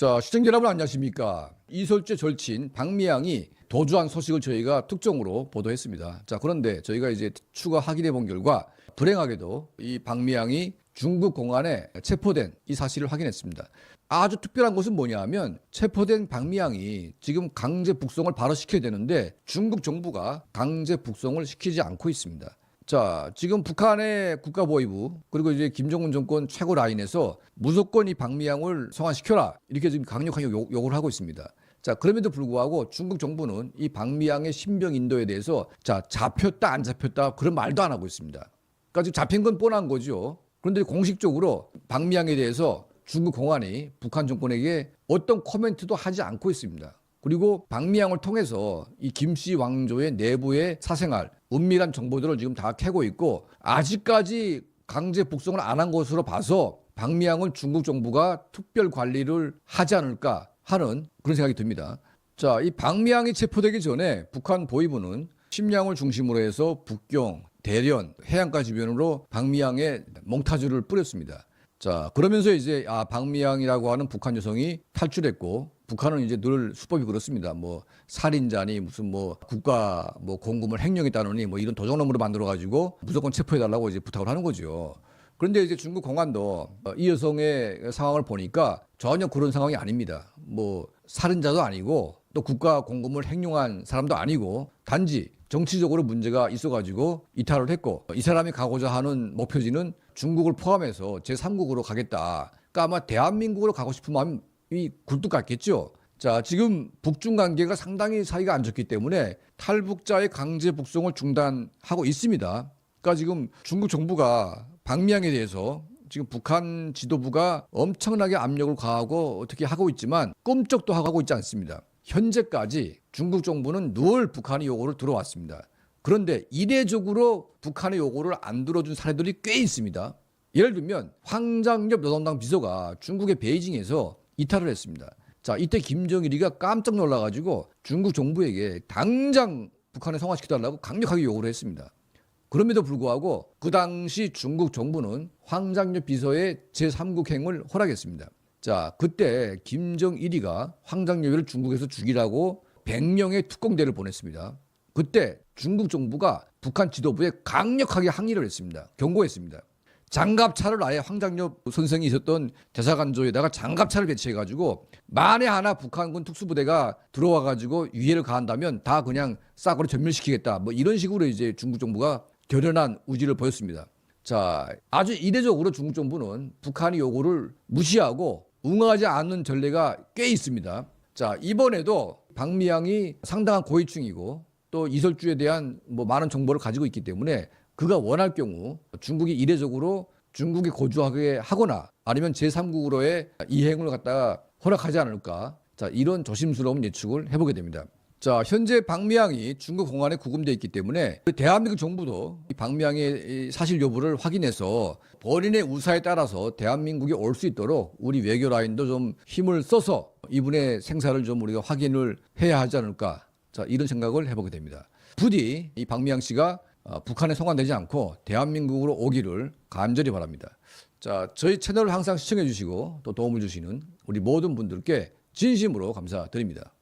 자, 시청자 여러분 안녕하십니까? 이설주의 절친 박미양이 도주한 소식을 저희가 특종으로 보도했습니다. 자, 그런데 저희가 이제 추가 확인해 본 결과 불행하게도 이 박미양이 중국 공안에 체포된 이 사실을 확인했습니다. 아주 특별한 것은 뭐냐면 체포된 박미양이 지금 강제 북송을 바로 시켜야 되는데 중국 정부가 강제 북송을 시키지 않고 있습니다. 자, 지금 북한의 국가보위부 그리고 이제 김정은 정권 최고 라인에서 무조건 이 박미양을 성화시켜라 이렇게 지금 강력하게 요, 요구를 하고 있습니다. 자, 그럼에도 불구하고 중국 정부는 이 박미양의 신병 인도에 대해서 자 잡혔다 안 잡혔다 그런 말도 안 하고 있습니다. 그러니까 지금 잡힌 건 뻔한 거죠. 그런데 공식적으로 박미양에 대해서 중국 공안이 북한 정권에게 어떤 코멘트도 하지 않고 있습니다. 그리고 박미양을 통해서 이 김씨 왕조의 내부의 사생활, 은밀한 정보들을 지금 다 캐고 있고 아직까지 강제 북송을 안 한 것으로 봐서 박미양을 중국 정부가 특별 관리를 하지 않을까 하는 그런 생각이 듭니다. 자, 이 박미양이 체포되기 전에 북한 보위부는 심양을 중심으로 해서 북경, 대련, 해안가 주변으로 박미양의 몽타주를 뿌렸습니다. 자, 그러면서 이제 아, 박미양이라고 하는 북한 여성이 탈출했고 북한은 이제 늘 수법이 그렇습니다. 뭐 살인자니 무슨 뭐 국가 뭐 공금을 횡령했다느니 뭐 이런 도적놈으로 만들어 가지고 무조건 체포해 달라고 이제 부탁을 하는 거죠. 그런데 이제 중국 공안도 어, 이 여성의 상황을 보니까 전혀 그런 상황이 아닙니다. 뭐 살인자도 아니고 또 국가 공금을 행용한 사람도 아니고 단지 정치적으로 문제가 있어가지고 이탈을 했고 이 사람이 가고자 하는 목표지는 중국을 포함해서 제3국으로 가겠다. 그러니까 아마 대한민국으로 가고 싶은 마음이 굴뚝 같겠죠. 자, 지금 북중 관계가 상당히 사이가 안 좋기 때문에 탈북자의 강제 북송을 중단하고 있습니다. 그러니까 지금 중국 정부가 박미양에 대해서 지금 북한 지도부가 엄청나게 압력을 가하고 어떻게 하고 있지만 꼼짝도 하고 있지 않습니다. 현재까지 중국 정부는 늘 북한의 요구를 들어왔습니다. 그런데 이례적으로 북한의 요구를 안 들어준 사례들이 꽤 있습니다. 예를 들면 황장엽 노동당 비서가 중국의 베이징에서 이탈을 했습니다. 자, 이때 김정일이가 깜짝 놀라가지고 중국 정부에게 당장 북한에 성화시켜달라고 강력하게 요구를 했습니다. 그럼에도 불구하고 그 당시 중국 정부는 황장엽 비서의 제3국 행을 허락했습니다. 자, 그때 김정일이가 황장엽을 중국에서 죽이라고 100명의 특공대를 보냈습니다. 그때 중국 정부가 북한 지도부에 강력하게 항의를 했습니다. 경고했습니다. 장갑차를 아예 황장엽 선생이 있었던 대사관조에다가 장갑차를 배치해가지고 만에 하나 북한군 특수부대가 들어와가지고 유해를 가한다면 다 그냥 싸그리 전멸시키겠다. 뭐 이런 식으로 이제 중국 정부가 결연한 우지를 보였습니다. 자, 아주 이례적으로 중국 정부는 북한의 요구를 무시하고 응하지 않는 전례가 꽤 있습니다. 자, 이번에도 박미양이 상당한 고위층이고 또 이설주에 대한 뭐 많은 정보를 가지고 있기 때문에 그가 원할 경우 중국이 이례적으로 중국에 거주하게 하거나 아니면 제3국으로의 이행을 갖다가 허락하지 않을까. 자, 이런 조심스러운 예측을 해보게 됩니다. 자, 현재 박미양이 중국 공안에 구금되어 있기 때문에 그 대한민국 정부도 이 박미양의 이 사실 여부를 확인해서 본인의 우사에 따라서 대한민국에 올 수 있도록 우리 외교 라인도 좀 힘을 써서 이분의 생사를 좀 우리가 확인을 해야 하지 않을까. 자, 이런 생각을 해보게 됩니다. 부디 이 박미양 씨가 어, 북한에 송환되지 않고 대한민국으로 오기를 간절히 바랍니다. 자, 저희 채널을 항상 시청해 주시고 또 도움을 주시는 우리 모든 분들께 진심으로 감사드립니다.